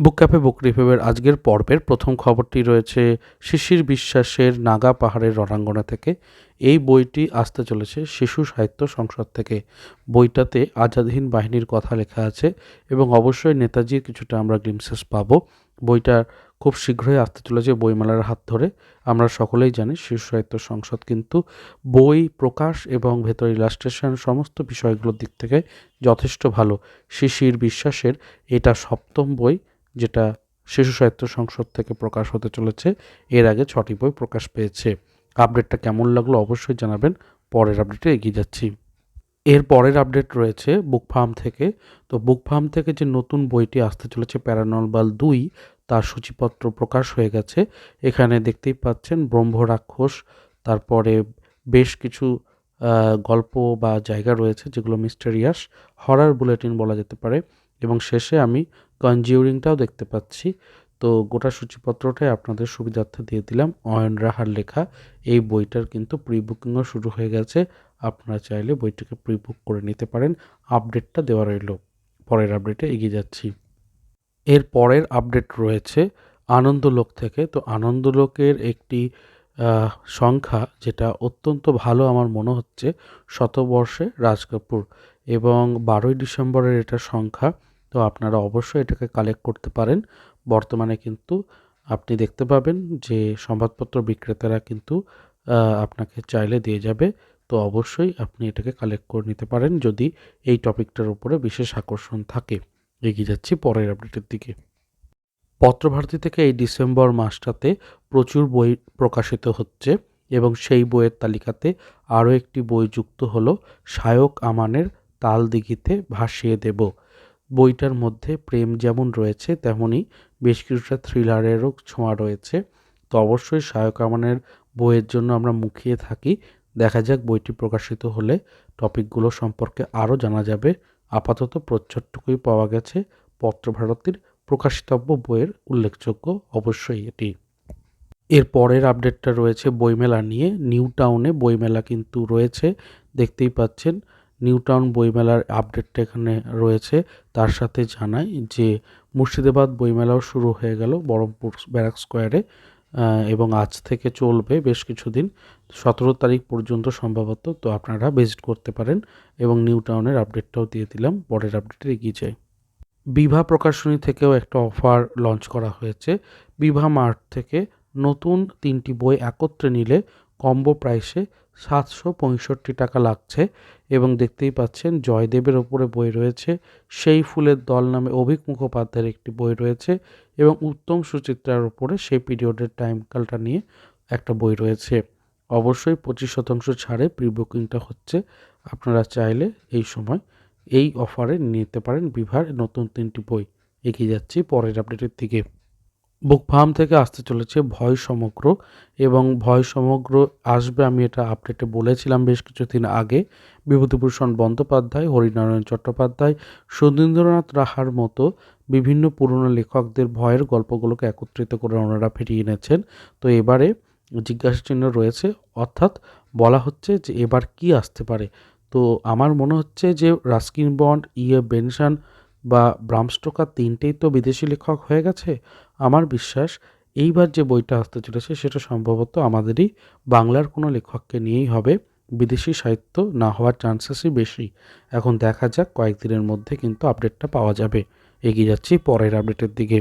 বুক cafe, বুক রিভিউয়ের আজকের পর্বের প্রথম খবরটি রয়েছে শিশির বিশ্বাসের নাগা পাহাড়ের রণাঙ্গনা থেকে। এই বইটি আসতে চলেছে শিশু সাহিত্য সংসদ থেকে। বইটাতে আজাদহীন বাহিনীর কথা লেখা আছে এবং অবশ্যই নেতাজির কিছুটা আমরা গ্লিমসেস পাবো। বইটা খুব শীঘ্রই আসতে চলেছে বইমেলার হাত ধরে। আমরা সকলেই জানি শিশু সাহিত্য সংসদ কিন্তু বই, প্রকাশ এবং ভেতর ইলাস্ট্রেশন সমস্ত বিষয়গুলোর দিক থেকে যথেষ্ট ভালো। শিশির বিশ্বাসের এটা সপ্তম বই যেটা শিশু সাহিত্য সংসদ থেকে প্রকাশ হতে চলেছে, এর আগে ছটি বই প্রকাশ পেয়েছে। আপডেটটা কেমন লাগল অবশ্যই জানাবেন, পরের আপডেটে এগিয়ে যাচ্ছি। এর পরের আপডেট রয়েছে বুক ফার্ম থেকে। তো বুক ফার্ম থেকে যে নতুন বইটি আসতে চলেছে প্যারানলবাল দুই, তার সূচিপত্র প্রকাশ হয়ে গেছে। এখানে দেখতেই পাচ্ছেন ব্রহ্ম রাক্ষস, তারপরে বেশ কিছু গল্প বা জায়গা রয়েছে যেগুলো মিস্টেরিয়াস হরার বুলেটিন বলা যেতে পারে। এবং শেষে আমি কনজিউরিংটাও দেখতে পাচ্ছি। তো গোটা সূচিপত্রটাই আপনাদের সুবিধার্থে দিয়ে দিলাম। অয়ন রাহার লেখা, এই বইটার কিন্তু প্রি বুকিংও শুরু হয়ে গেছে। আপনারা চাইলে বইটিকে প্রি বুক করে নিতে পারেন। আপডেটটা দেওয়া রইল। পরের আপডেটে এগিয়ে যাচ্ছি। এর পরের আপডেট রয়েছে আনন্দলোক থেকে। তো আনন্দলোকের একটি সংখ্যা যেটা অত্যন্ত ভালো আমার মনে হচ্ছে, শতবর্ষে রাজ কাপুর এবং বারোই ডিসেম্বরের এটা সংখ্যা তো আপনারা অবশ্যই এটাকে কালেক্ট করতে পারেন। বর্তমানে কিন্তু আপনি দেখতে পাবেন যে সংবাদপত্র বিক্রেতারা কিন্তু আপনাকে চাইলে দিয়ে যাবে। তো অবশ্যই আপনি এটাকে কালেক্ট করে নিতে পারেন যদি এই টপিকটার উপরে বিশেষ আকর্ষণ থাকে। এগিয়ে যাচ্ছি পরের আপডেটের দিকে। পত্রভারতী থেকে এই ডিসেম্বর মাসটাতে প্রচুর বই প্রকাশিত হচ্ছে এবং সেই বইয়ের তালিকাতে আরও একটি বই যুক্ত হলো শায়ক আমানের তাল দিঘিতে ভাসিয়ে দেব। বইটার মধ্যে প্রেম যেমন রয়েছে তেমনই বেশ কিছুটা থ্রিলারেরও ছোঁয়া রয়েছে। তো অবশ্যই শায়ক আমানের বইয়ের জন্য আমরা মুখিয়ে থাকি। দেখা যাক বইটি প্রকাশিত হলে টপিকগুলো সম্পর্কে আরও জানা যাবে। আপাতত প্রচ্ছদটুকুই পাওয়া গেছে। পত্রভারতীর প্রকাশিতব্য বইয়ের উল্লেখযোগ্য অবশ্যই এটি। এর পরের আপডেটটা রয়েছে বইমেলা নিয়ে। নিউ টাউনে বইমেলা কিন্তু রয়েছে। দেখতেই পাচ্ছেন নিউ টাউন বইমেলার আপডেটটা এখানে রয়েছে। তার সাথে জানাই যে মুর্শিদাবাদ বইমেলাও শুরু হয়ে গেল বহরমপুর ব্যারাক স্কোয়ারে এবং আজ থেকে চলবে বেশ কিছুদিন। সতেরো তারিখ পর্যন্ত সম্ভবত, তো আপনারা ভিজিট করতে পারেন এবং নিউ টাউনের আপডেটটাও দিয়ে দিলাম, পরের আপডেটে এগিয়ে যায় বিভা প্রকাশনী থেকেও একটা অফার লঞ্চ করা হয়েছে। বিভা মার্ট থেকে নতুন তিনটি বই একত্রে নিলে কম্বো প্রাইসে সাতশো পঁয়ষট্টি টাকা লাগছে এবং দেখতেই পাচ্ছেন জয়দেবের ওপরে বই রয়েছে, সেই ফুলের দল নামে অভিক মুখোপাধ্যায়ের একটি বই রয়েছে এবং উত্তম সুচিত্রার ওপরে সেই পিরিয়ডের টাইমকালটা নিয়ে একটা বই রয়েছে। অবশ্যই পঁচিশ শতাংশ ছাড়ে প্রি বুকিংটা হচ্ছে, আপনারা চাইলে এই সময় এই অফারে নিতে পারেন বিভার নতুন তিনটি বই। এগিয়ে যাচ্ছি পরের আপডেটের দিকে। বুক ফার্ম থেকে আসতে চলেছে ভয় সমগ্র এবং ভয় সমগ্র আসবে, আমি এটা আপডেটে বলেছিলাম বেশ কিছুদিন আগে। বিভূতিভূষণ বন্দ্যোপাধ্যায়, হরিনারায়ণ চট্টোপাধ্যায়, সুধীন্দ্রনাথ রাহার মতো বিভিন্ন পুরনো লেখকদের ভয়ের গল্পগুলোকে একত্রিত করে ওনারা ফিরিয়ে এনেছেন। তো এবারে জিজ্ঞাসা চিহ্ন রয়েছে, অর্থাৎ বলা হচ্ছে যে এবার কি আসতে পারে। তো আমার মনে হচ্ছে যে রাস্কিন বন্ড ইয়ে বেনসান বা ব্রামস্টোকার তিনটেই তো বিদেশি লেখক হয়ে গেছে? আমার বিশ্বাস এইবার যে বইটা আসতে চলেছে সেটা সম্ভবত আমাদেরই বাংলার কোনো লেখককে নিয়েই হবে। বিদেশি সাহিত্য না হওয়ার চান্সেসই বেশি। এখন দেখা যাক, কয়েকদিনের মধ্যে কিন্তু আপডেটটা পাওয়া যাবে। এগিয়ে যাচ্ছি পরের আপডেটের দিকে।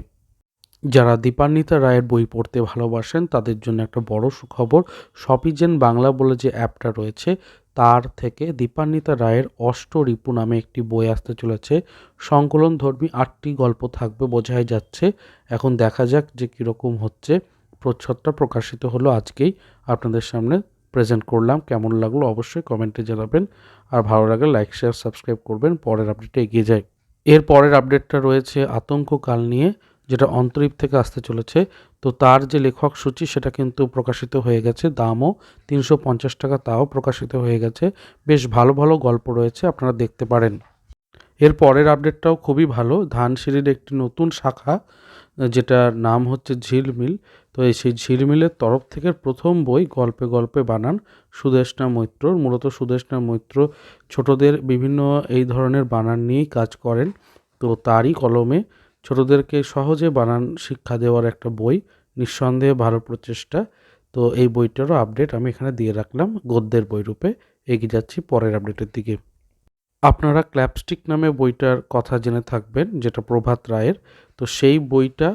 যারা দীপান্বিতা রায়ের বই পড়তে ভালোবাসেন, তাদের জন্য একটা বড় সুখবর সপিজেন বাংলা বলে যে অ্যাপটা রয়েছে তার থেকে দীপান্বিতা রায়ের অষ্ট রিপু নামে একটি বই আসতে চলেছে। সংকলন ধর্মী আটটি গল্প থাকবে বোঝাই যাচ্ছে। এখন দেখা যাক যে কীরকম হচ্ছে। প্রচ্ছদটা প্রকাশিত হলো আজকেই। আপনাদের সামনে প্রেজেন্ট করলাম। কেমন লাগল অবশ্যই কমেন্টে জানাবেন। আর ভালো লাগলে লাইক শেয়ার সাবস্ক্রাইব করবেন। পরের আপডেটে এগিয়ে যায় এর পরের আপডেটটা রয়েছে আতঙ্ককাল নিয়ে। যেটা অন্তরীপ থেকে আসতে চলেছে, তো তার যে লেখক সূচি সেটা কিন্তু প্রকাশিত হয়ে গেছে। দামও তিনশো পঞ্চাশ টাকা, তাও প্রকাশিত হয়ে গেছে। বেশ ভালো ভালো গল্প রয়েছে, আপনারা দেখতে পারেন। এর পরের আপডেটটাও খুবই ভালো। ধানসিঁড়ির একটি নতুন শাখা, যেটার নাম হচ্ছে ঝিলমিল। তো এই সেই ঝিলমিলের তরফ থেকে প্রথম বই গল্পে গল্পে বানান সুদেশনা মৈত্রর মূলত সুদেশনা মৈত্র ছোটদের বিভিন্ন এই ধরনের বানান নিয়েই কাজ করেন। তো তারই কলমে ছোটদেরকে সহজে বানান শিক্ষা দেওয়ার একটা বই, নিঃসন্দেহে ভালো প্রচেষ্টা। তো এই বইটারও আপডেট আমি এখানে দিয়ে রাখলাম, গদ্যের বই রূপে। এগিয়ে যাচ্ছি পরের আপডেটের দিকে। আপনারা ক্ল্যাপস্টিক নামে বইটার কথা জেনে থাকবেন, যেটা প্রভাত রায়ের। তো সেই বইটা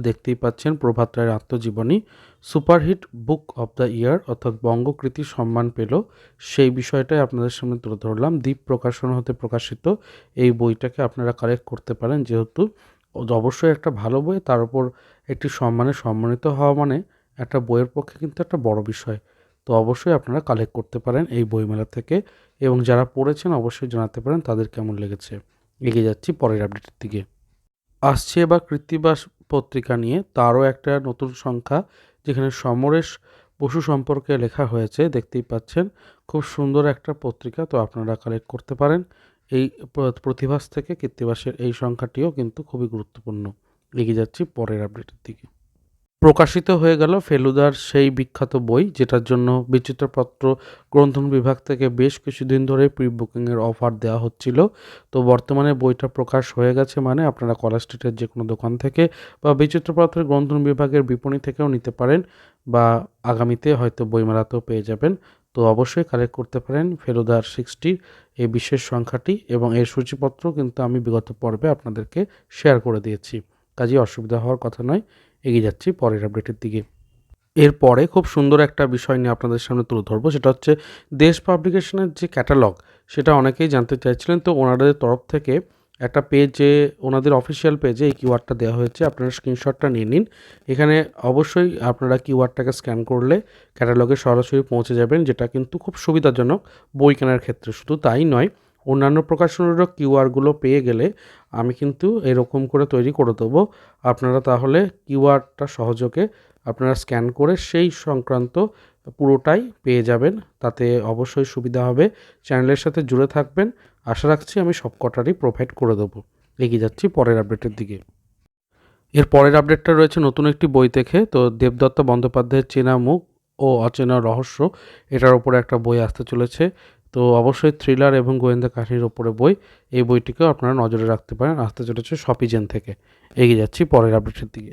দেখতেই পাচ্ছেন, প্রভাত রায়ের আত্মজীবনী, superhit book of the year, অর্থাৎ বঙ্গকৃতি সম্মান পেল। সেই বিষয়টাই আপনাদের সামনে তুলে ধরলাম। দ্বীপ প্রকাশন হতে প্রকাশিত। এই বইটাকে আপনারা কালেক্ট করতে পারেন, যেহেতু অবশ্যই একটা ভালো বই। তার উপর একটি সম্মানে সম্মানিত হওয়া মানে একটা বইয়ের পক্ষে কিন্তু একটা বড় বিষয়। তো অবশ্যই আপনারা কালেক্ট করতে পারেন এই বইমেলা থেকে এবং যারা পড়েছেন অবশ্যই জানাতে পারেন তাদের কেমন লেগেছে। এগিয়ে যাচ্ছি পরের আপডেটের দিকে। আসছে এবার কৃত্তিবাস পত্রিকা নিয়ে। তারও একটা নতুন সংখ্যা যেখানে সমরেশ বসু সম্পর্কে লেখা হয়েছে। দেখতেই পাচ্ছেন, খুব সুন্দর একটা পত্রিকা। তো আপনারা কালেক্ট করতে পারেন। এই প্রতিভাস থেকে কৃত্তিবাসের এই সংখ্যাটিও কিন্তু খুবই গুরুত্বপূর্ণ। এগিয়ে যাচ্ছি পরের আপডেটের দিকে। প্রকাশিত হয়ে গেল ফেলুদার সেই বিখ্যাত বই, যেটার জন্য বিচিত্রপত্র গ্রন্থন বিভাগ থেকে বেশ কিছুদিন ধরে প্রি বুকিংয়ের অফার দেওয়া হচ্ছিল। তো বর্তমানে বইটা প্রকাশ হয়ে গেছে মানে আপনারা কলেজ স্ট্রিটের যে কোনো দোকান থেকে বা বিচিত্রপত্রের গ্রন্থন বিভাগের বিপণী থেকেও নিতে পারেন বা আগামীতে হয়তো বইমেলাতেও পেয়ে যাবেন। তো অবশ্যই কালেক্ট করতে পারেন ফেলুদার সিক্সটির এই বিশেষ সংখ্যাটি এবং এর সূচিপত্র কিন্তু আমি বিগত পর্বে আপনাদেরকে শেয়ার করে দিয়েছি। কাজে অসুবিধা হওয়ার কথা নয়, এগিয়ে যাচ্ছি পরের আপডেটের দিকে। এরপরে খুব সুন্দর একটা বিষয় নিয়ে আপনাদের সামনে তুলে ধরবো, সেটা হচ্ছে দেশ পাবলিকেশনের যে ক্যাটালগ সেটা অনেকেই জানতে চাইছিলেন, তো ওনাদের তরফ থেকে একটা পেজে ওনাদের অফিসিয়াল পেজে এই কিউআরটা দেওয়া হয়েছে, আপনারা স্ক্রিনশটটা নিয়ে নিন। এখানে অবশ্যই আপনারা কিউআরটাকে স্ক্যান করলে ক্যাটালগে সরাসরি পৌঁছে যাবেন, যেটা কিন্তু খুব সুবিধাজনক বই কেনার ক্ষেত্রে। শুধু তাই নয়, অন্যান্য প্রকাশনেরও কিউআরগুলো পেয়ে গেলে আমি কিন্তু এরকম করে তৈরি করে দেবো। আপনারা তাহলে কিউআরটা সহযোগে আপনারা স্ক্যান করে সেই সংক্রান্ত পুরোটাই পেয়ে যাবেন। তাতে অবশ্যই সুবিধা হবে। চ্যানেলের সাথে জুড়ে থাকবেন। আশা রাখছি আমি সব কটারই প্রোভাইড করে দেবো। এগিয়ে যাচ্ছি পরের আপডেটের দিকে। এর পরের আপডেটটা রয়েছে নতুন একটি বই দেখে। তো দেবদত্ত বন্দ্যোপাধ্যায়ের চেনা মুখ ও অচেনা রহস্য, এটার ওপরে একটা বই আসতে চলেছে। তো অবশ্যই থ্রিলার এবং গোয়েন্দা কাহিনীর ওপরে বই, এই বইটিকেও আপনারা নজরে রাখতে পারেন। আসতে চলেছে শপিজেন থেকে। এগিয়ে যাচ্ছি পরের আপডেটের দিকে।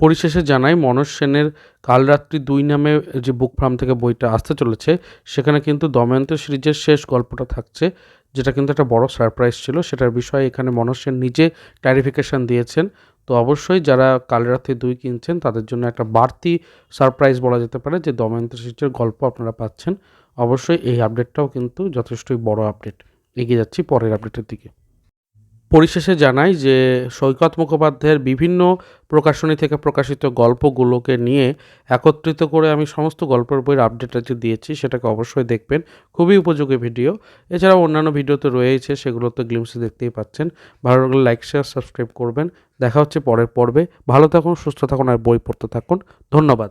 পরিশেষে জানাই, মনোজ সেনের কালরাত্রি দুই নামে যে বুক ফার্ম থেকে বইটা আসতে চলেছে, সেখানে কিন্তু দময়ন্ত সিরিজের শেষ গল্পটা থাকছে। যেটা কিন্তু একটা বড় সারপ্রাইজ ছিল, সেটার বিষয়ে এখানে মনোজ সেন নিজে ক্ল্যারিফিকেশান দিয়েছেন। তো অবশ্যই যারা কাল রাতে দুই কিনছেন, তাদের জন্য একটা বাড়তি সারপ্রাইজ বলা যেতে পারে যে দময়ন্ত সিটের গল্প আপনারা পাচ্ছেন। অবশ্যই এই আপডেটটাও কিন্তু যথেষ্টই বড় আপডেট এগিয়ে যাচ্ছি পরের আপডেটের দিকে। পরিশেষে জানাই যে সৈকত মুখোপাধ্যায়ের বিভিন্ন প্রকাশনী থেকে প্রকাশিত গল্পগুলোকে নিয়ে একত্রিত করে আমি সমস্ত গল্পের বইয়ের আপডেট যে দিয়েছি, সেটাকে অবশ্যই দেখবেন। খুবই উপযোগী ভিডিও। এছাড়াও অন্যান্য ভিডিও তো রয়েছে সেগুলো তো গ্লিমসে দেখতেই পাচ্ছেন। ভালো লাগলে লাইক শেয়ার সাবস্ক্রাইব করবেন। দেখা হচ্ছে পরের পর্বে। ভালো থাকুন, সুস্থ থাকুন, আর বই পড়তে থাকুন। ধন্যবাদ।